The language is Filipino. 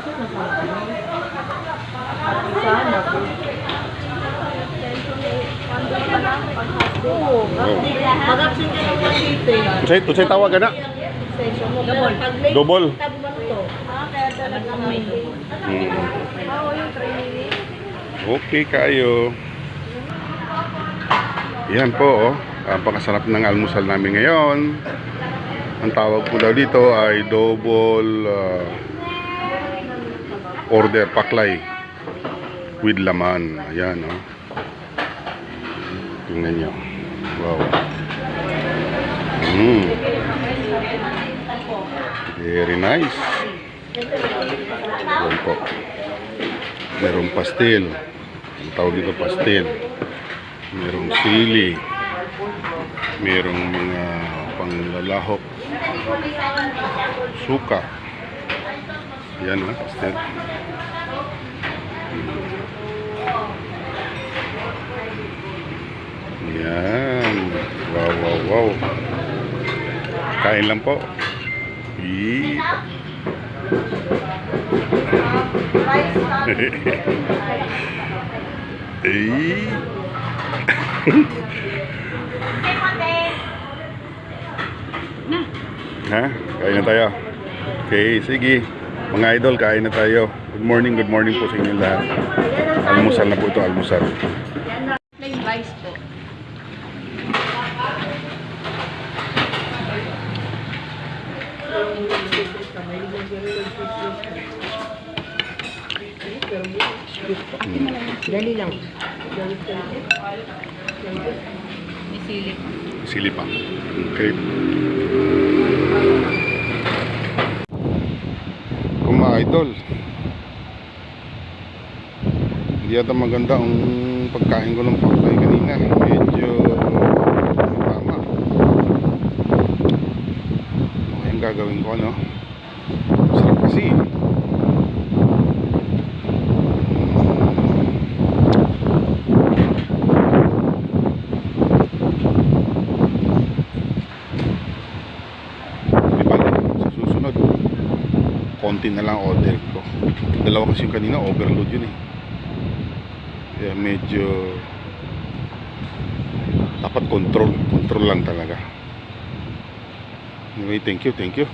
Bakit na sa Sana po. Oo. Mag-absent ka ng Cavite. Unsay, unsay tawag na? Session mo. Double. Double. Hmm. Okay kayo. Yan po, oh. Ang pakasarap ng almusal namin ngayon. Ang tawag po daw dito ay double ah, order paklay with laman. Ayan, oh. Tingnan nyo. Wow. Mm. Very nice. Yan po. Merong pastel. Ang tawag dito pastel. Merong sili. Merong mga panglalahok. Suka. Yan o, pastel. Yan. Wow, wow, wow. Kain lang po. Yee. Eh. ha? Kain na tayo. Okay, sige. Mga idol, kain na tayo. Good morning, good morning po sa inyo lahat. Almusal na po ito, almusal. Plain rice po. Dali lang. May silip. Sili pa. Okay. Kung mga idol, hindi yata maganda ang pagkain ko ng paklay kanina. Medyo tama. Ano yung gagawin ko, ano? Sarap kasi. Konti na lang order ko. Dalawa kasi yung kanina, overload yun eh. Kaya medyo dapat control. Control lang talaga. Anyway, thank you, thank you.